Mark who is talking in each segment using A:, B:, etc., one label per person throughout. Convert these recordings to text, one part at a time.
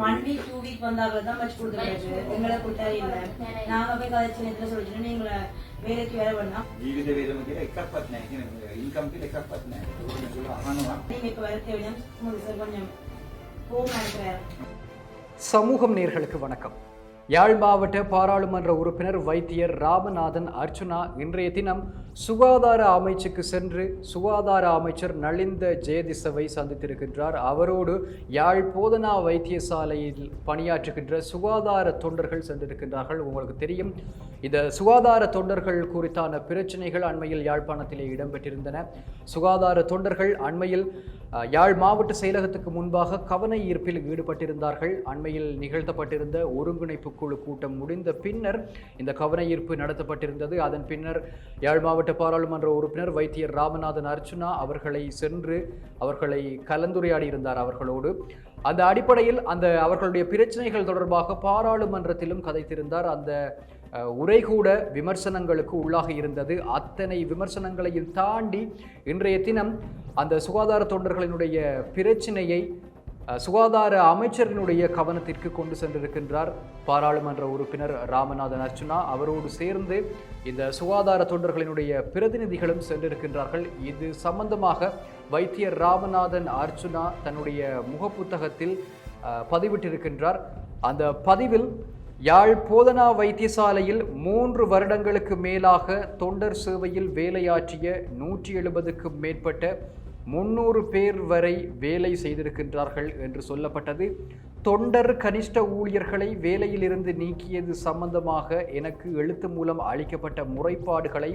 A: One week two week வந்தாக்கள் தான் வச்சு கொடுக்குறது எங்களை கூட்டா இல்லை. நாங்க போய் கதைச்சு நேரத்துல சொல்லிட்டு நீங்கள வேலைக்கு வேலை பண்ணா
B: ஜீவித வேதம் கீழே எக்கப்பத்தினேன் இன்கம் கீழே எக்கப்பத்தினேன்
A: நீங்க இப்ப வர தேவையான கொஞ்சம் போக மாட்டேன்
C: சமூகம் நேர்களுக்கு வணக்கம். யாழ் மாவட்ட பாராளுமன்ற உறுப்பினர் வைத்தியர் ராமநாதன் அர்ச்சுனா இன்றைய தினம் சுகாதார அமைச்சுக்கு சென்று சுகாதார அமைச்சர் நலிந்த ஜெயதிசவை சந்தித்திருக்கின்றார். அவரோடு யாழ் போதனா வைத்தியசாலையில் பணியாற்றுகின்ற சுகாதார தொண்டர்கள் சென்றிருக்கின்றார்கள். உங்களுக்கு தெரியும் இந்த சுகாதார தொண்டர்கள் குறித்தான பிரச்சனைகள் அண்மையில் யாழ்ப்பாணத்திலே இடம்பெற்றிருந்தன. சுகாதார தொண்டர்கள் அண்மையில் யாழ் மாவட்ட செயலகத்துக்கு முன்பாக கவன ஈர்ப்பில் ஈடுபட்டிருந்தார்கள். அண்மையில் நிகழ்த்தப்பட்டிருந்த ஒருங்கிணைப்பு குழு கூட்டம் முடிந்த பின்னர் இந்த கவன ஈர்ப்பு நடத்தப்பட்டிருந்தது. அதன் பின்னர் யாழ் மாவட்ட பாராளுமன்ற உறுப்பினர் வைத்தியர் ராமநாதன் அர்ச்சுனா அவர்களை சென்று அவர்களை கலந்துரையாடி இருந்தார் அவர்களோடு. அந்த அடிப்படையில் அந்த அவர்களுடைய பிரச்சனைகள் தொடர்பாக பாராளுமன்றத்திலும் கதைத்திருந்தார். அந்த உரைகூட உரை கூட விமர்சனங்களுக்கு உள்ளாக இருந்தது. அத்தனை விமர்சனங்களையும் தாண்டி இன்றைய தினம் அந்த சுகாதார தொண்டர்களினுடைய பிரச்சினையை சுகாதார அமைச்சரினுடைய கவனத்திற்கு கொண்டு சென்றிருக்கின்றார் பாராளுமன்ற உறுப்பினர் ராமநாதன் அர்ச்சுனா. அவரோடு சேர்ந்து இந்த சுகாதார தொண்டர்களினுடைய பிரதிநிதிகளும் சென்றிருக்கின்றார்கள். இது சம்பந்தமாக வைத்தியர் ராமநாதன் அர்ச்சுனா தன்னுடைய முகப்புத்தகத்தில் பதிவிட்டிருக்கின்றார். அந்த பதிவில் யாழ் போதனா வைத்தியசாலையில் மூன்று வருடங்களுக்கு மேலாக தொண்டர் சேவையில் வேலையாற்றிய நூற்றி எழுபதுக்கும் மேற்பட்ட முன்னூறு பேர் வரை வேலை செய்திருக்கின்றார்கள் என்று சொல்லப்பட்டது. தொண்டர் கனிஷ்ட ஊழியர்களை வேலையிலிருந்து நீக்கியது சம்பந்தமாக எனக்கு எழுத்து மூலம் அளிக்கப்பட்ட முறைப்பாடுகளை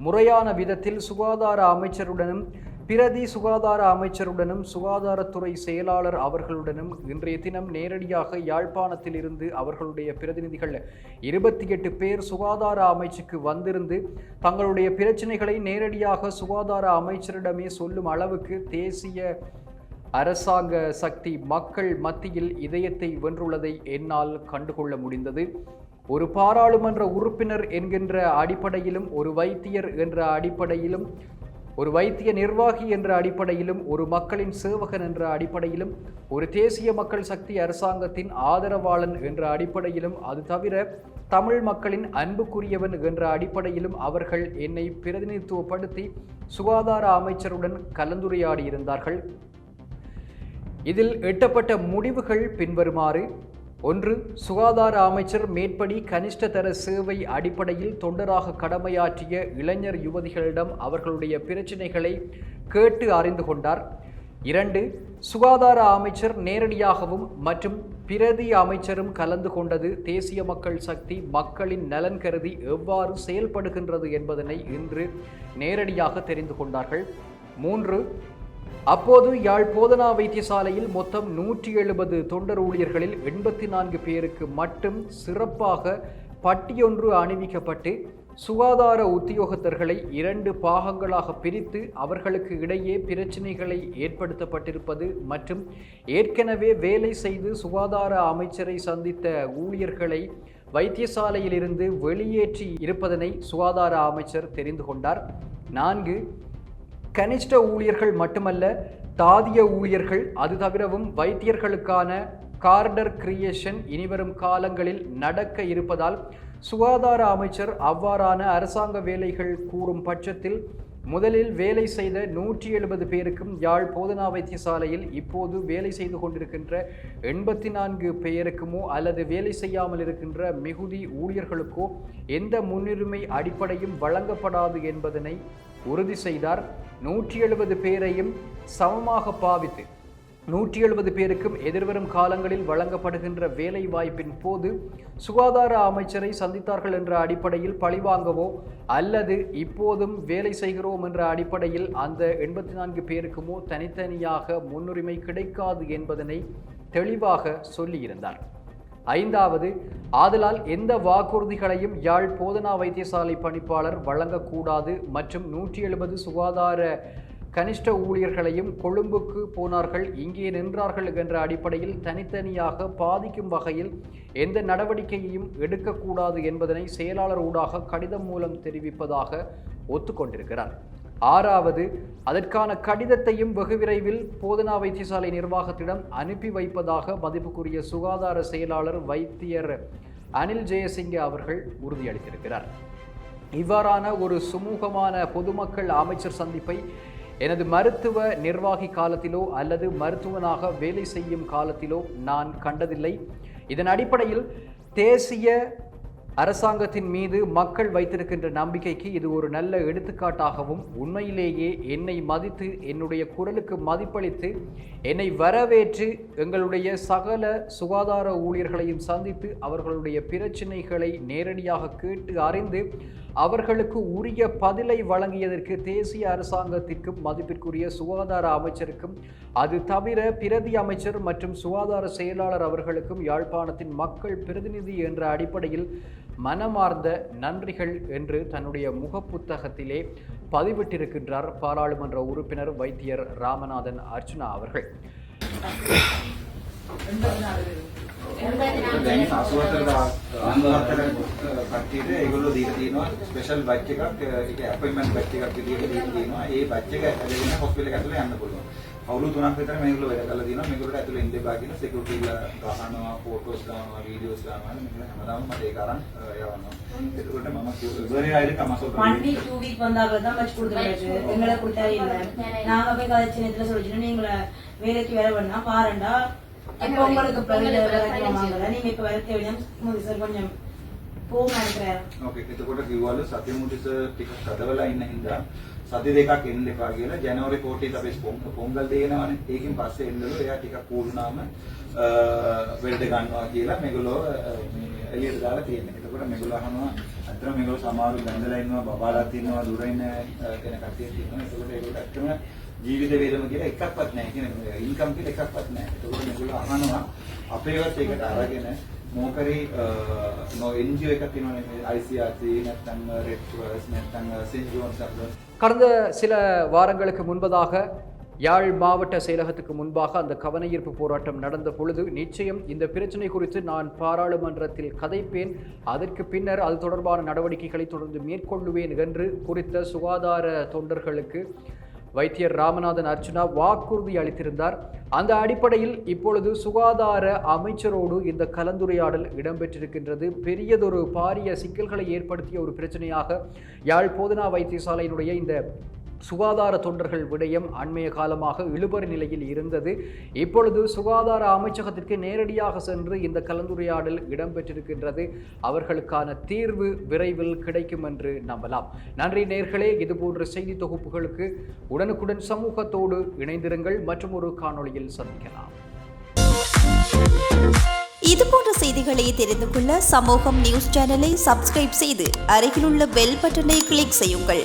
C: முறையான விதத்தில் சுகாதார அமைச்சருடனும் பிரதி சுகாதார அமைச்சருடனும் சுகாதாரத்துறை செயலாளர் அவர்களுடனும் இன்றைய தினம் நேரடியாக யாழ்ப்பாணத்தில் இருந்து அவர்களுடைய பிரதிநிதிகள் இருபத்தி எட்டு பேர் சுகாதார அமைச்சுக்கு வந்திருந்து தங்களுடைய பிரச்சனைகளை நேரடியாக சுகாதார அமைச்சரிடமே சொல்லும் அளவுக்கு தேசிய அரசாங்க சக்தி மக்கள் மத்தியில் இதயத்தை வென்றுள்ளதை என்னால் கண்டுகொள்ள முடிந்தது. ஒரு பாராளுமன்ற உறுப்பினர் என்கின்ற அடிப்படையிலும் ஒரு வைத்தியர் என்ற அடிப்படையிலும் ஒரு வைத்திய நிர்வாகி என்ற அடிப்படையிலும் ஒரு மக்களின் சேவகன் என்ற அடிப்படையிலும் ஒரு தேசிய மக்கள் சக்தி அரசாங்கத்தின் ஆதரவாளன் என்ற அடிப்படையிலும் அது தவிர தமிழ் மக்களின் அன்புக்குரியவன் என்ற அடிப்படையிலும் அவர்கள் என்னை பிரதிநிதித்துவப்படுத்தி சுகாதார அமைச்சருடன் கலந்துரையாடியிருந்தார்கள். இதில் எட்டப்பட்ட முடிவுகள் பின்வருமாறு ஒன்று சுகாதார அமைச்சர் மேற்படி கனிஷ்டதர சேவை அடிப்படையில் தொண்டராக கடமையாற்றிய இளைஞர் யுவதிகளிடம் அவர்களுடைய பிரச்சினைகளை கேட்டு அறிந்து கொண்டார். இரண்டு சுகாதார அமைச்சர் நேரடியாகவும் மற்றும் பிரதி அமைச்சரும் கலந்து கொண்டது தேசிய மக்கள் சக்தி மக்களின் நலன் கருதி எவ்வாறு செயல்படுகின்றது என்பதனை இன்று நேரடியாக தெரிந்து கொண்டார்கள். மூன்று அப்போது யாழ் போதனா வைத்தியசாலையில் மொத்தம் நூற்றி எழுபது தொண்டர் ஊழியர்களில் எண்பத்தி நான்கு பேருக்கு மட்டும் சிறப்பாக பட்டியொன்று அணிவிக்கப்பட்டு சுகாதார உத்தியோகத்தர்களை இரண்டு பாகங்களாக பிரித்து அவர்களுக்கு இடையே பிரச்சினைகளை ஏற்படுத்தப்பட்டிருப்பது மற்றும் ஏற்கனவே வேலை செய்து சுகாதார அமைச்சரை சந்தித்த ஊழியர்களை வைத்தியசாலையிலிருந்து வெளியேற்றி இருப்பதனை சுகாதார அமைச்சர் தெரிந்து கொண்டார். நான்கு கனிஷ்ட ஊழியர்கள் மட்டுமல்ல தாதிய ஊழியர்கள் அது தவிரவும் வைத்தியர்களுக்கான கார்டர் கிரியேஷன் இனிவரும் காலங்களில் நடக்க இருப்பதால் சுகாதார அமைச்சர் அவ்வாறான அரசாங்க வேலைகள் கூறும் பட்சத்தில் முதலில் வேலை செய்த நூற்றி எழுபது பேருக்கும் யாழ் போதனா வைத்தியசாலையில் இப்போது வேலை செய்து கொண்டிருக்கின்ற எண்பத்தி நான்கு பேருக்குமோ அல்லது வேலை செய்யாமல் இருக்கின்ற மிகுதி ஊழியர்களுக்கோ எந்த முன்னுரிமை அடிப்படையும் வழங்கப்படாது என்பதனை உறுதி செய்தார். நூற்றி எழுபது பேரையும் சமமாக பாவித்து நூற்றி எழுபது பேருக்கும் எதிர்வரும் காலங்களில் வழங்கப்படுகின்ற வேலை வாய்ப்பின் போது சுகாதார அமைச்சரை சந்தித்தார்கள் என்ற அடிப்படையில் பழிவாங்கவோ அல்லது இப்போதும் வேலை செய்கிறோம் என்ற அடிப்படையில் அந்த எண்பத்தி நான்கு பேருக்குமோ தனித்தனியாக முன்னுரிமை கிடைக்காது என்பதனை தெளிவாக சொல்லியிருந்தார். ஐந்தாவது ஆதலால் எந்த வாக்குறுதிகளையும் யாழ் போதனா வைத்தியசாலை பணிப்பாளர் வழங்கக்கூடாது மற்றும் நூற்றி எழுபது சுகாதார கனிஷ்ட ஊழியர்களையும் கொழும்புக்கு போனார்கள் இங்கே நின்றார்கள் என்ற அடிப்படையில் தனித்தனியாக பாதிக்கும் வகையில் எந்த நடவடிக்கையையும் எடுக்கக்கூடாது என்பதனை செயலாளர் ஊடாக கடிதம் மூலம் தெரிவிப்பதாக ஒத்துக்கொண்டிருக்கிறார். ஆறாவது அதற்கான கடிதத்தையும் வெகு விரைவில் போதனா வைத்தியசாலை நிர்வாகத்திடம் அனுப்பி வைப்பதாக மதிப்புக்குரிய சுகாதார செயலாளர் வைத்தியர் அனில் ஜெயசிங்க அவர்கள் உறுதியளித்திருக்கிறார். இவ்வாறான ஒரு சுமூகமான பொதுமக்கள் அமைச்சர் சந்திப்பை எனது மருத்துவ நிர்வாகி காலத்திலோ அல்லது மருத்துவனாக வேலை செய்யும் காலத்திலோ நான் கண்டதில்லை. இதன் அடிப்படையில் தேசிய அரசாங்கத்தின் மீது மக்கள் வைத்திருக்கின்ற நம்பிக்கைக்கு இது ஒரு நல்ல எடுத்துக்காட்டாகவும் உண்மையிலேயே என்னை மதித்து என்னுடைய குரலுக்கு மதிப்பளித்து என்னை வரவேற்று எங்களுடைய சகல சுகாதார ஊழியர்களையும் சந்தித்து அவர்களுடைய பிரச்சினைகளை நேரடியாக கேட்டு அறிந்து அவர்களுக்கு உரிய பதிலை வழங்கியதற்கு தேசிய அரசாங்கத்திற்கும் மதிப்பிற்குரிய சுகாதார அமைச்சருக்கும் அது தவிர பிரதி அமைச்சர் மற்றும் சுகாதார செயலாளர் அவர்களுக்கும் யாழ்ப்பாணத்தின் மக்கள் பிரதிநிதி என்ற அடிப்படையில் மனமார்ந்த நன்றிகள் என்று தன்னுடைய முகப்புத்தகத்திலே பதிவிட்டிருக்கின்றார் பாராளுமன்ற உறுப்பினர் வைத்தியர் ராமநாதன் அர்ச்சுனா அவர்கள்.
B: දැන් අසුවතට අන්වත්තර කට්ටියට ඒගොල්ලෝ දීලා තියෙනවා ස්පෙෂල් බැච් එකක් ඒක අපොයින්ට්මන්ට් බැච් එකක් විදිහට දීලා තියෙනවා ඒ බැච් එක ඇතුලේ හොස්පිටල් එක ඇතුලේ යන්න පුළුවන් අවුරුදු තුනක් විතර මේගොල්ලෝ වැඩ කරලා තියෙනවා මේගොල්ලෝ ඇතුලේ ඉන්න එපා කියන සිකියුරිටි ගහනවා ෆොටෝස් ගන්නවා වීඩියෝස් ගන්නවා මේගොල්ලෝ හැමදාම මට ඒක අරන් යවනවා එතකොට මම ඉවරේ ආයෙත් කමසෝ
A: ஒன் வீக் டூ வீக் வந்தாங்க தான் வச்சு கொடுத்துருக்காரு எங்களை கொடுத்தா இல்ல நாங்க போய் கதைச்சு நேரத்துல சொல்லிச்சுட்டு நீங்கள வேலைக்கு வேலை பண்ணா பாருண்டா இப்ப உங்களுக்கு பிறகு வேலைக்கு வாங்கல நீங்க இப்ப வேலை தேவையா முடி சார் கொஞ்சம் போக நினைக்கிறேன்
B: ඕකේ එතකොට කිව්වලු සතිය මුටිස ටිකක් හදවලා ඉන්න හින්දා සති දෙකක් එන්න එපා කියලා ජනවාරි 14 අපි පොංගල් දේනවනේ ඒකෙන් පස්සේ එන්නලු එයා ටිකක් කූල්ුනාම වෙල්ඩ ගන්නවා කියලා මේගොල්ලෝ අ, මේ එළියට දාලා තියෙනවා. එතකොට මේගොල්ලෝ අහනවා අත්‍තරම මේගොල්ලෝ සමහරු බැඳලා ඉන්නවා බබාලාත් ඉන්නවා දුර ඉන්න අ, කෙන කට්ටියක් ඉන්නවා. එතකොට ඒගොල්ලෝ ඇත්තම ජීවිත වේදම කියලා එකක්වත් නැහැ. කියන්නේ ඉන්කම් කියලා එකක්වත් නැහැ. එතකොට මේගොල්ලෝ අහනවා අපේවත් ඒකට අරගෙන මොකරි නෝ එන්ජියෝ එකක් තියෙනවනේ ICRC නැත්නම් රෙඩ් ක්‍රෝස් නැත්නම් සෙන්ට් ජෝන්ස් අප්ලස්
C: கடந்த சில வாரங்களுக்கு முன்பதாக யாழ் மாவட்ட செயலகத்துக்கு முன்பாக அந்த கவனஈர்ப்பு போராட்டம் நடந்த பொழுது நிச்சயம் இந்த பிரச்சனை குறித்து நான் பாராளுமன்றத்தில் கதைப்பேன் அதற்கு பின்னர் அது தொடர்பான நடவடிக்கைகளை தொடர்ந்து மேற்கொள்ளுவேன் என்று குறித்த சுகாதார தொண்டர்களுக்கு வைத்தியர் ராமநாதன் அர்ச்சுனா வாக்குறுதி அளித்திருந்தார். அந்த அடிப்படையில் இப்பொழுது சுகாதார அமைச்சரோடு இந்த கலந்துரையாடல் இடம்பெற்றிருக்கின்றது. பெரியதொரு பாரிய சிக்கல்களை ஏற்படுத்திய ஒரு பிரச்சனையாக யாழ் போதனா வைத்தியசாலையினுடைய இந்த சுகாதார தொண்டர்கள் விடயம் அண்மைய காலமாக இழுபறி நிலையில் இருந்தது. இப்பொழுது சுகாதார அமைச்சகத்திற்கு நேரடியாக சென்று இந்த கலந்துரையாடல் இடம்பெற்றிருக்கின்றது. அவர்களுக்கான தீர்வு விரைவில் கிடைக்கும் என்று நம்பலாம். நன்றி நேர்களே இதுபோன்ற செய்தி தொகுப்புகளுக்கு உடனுக்குடன் சமூகத்தோடு இணைந்திருங்கள். மற்றும் ஒரு காணொளியில் சந்திக்கலாம்.
D: இதுபோன்ற செய்திகளை தெரிந்து கொள்ள சமூகம் நியூஸ் சேனலை சப்ஸ்கிரைப் செய்து அருகிலுள்ள பெல் பட்டனை கிளிக் செய்யுங்கள்.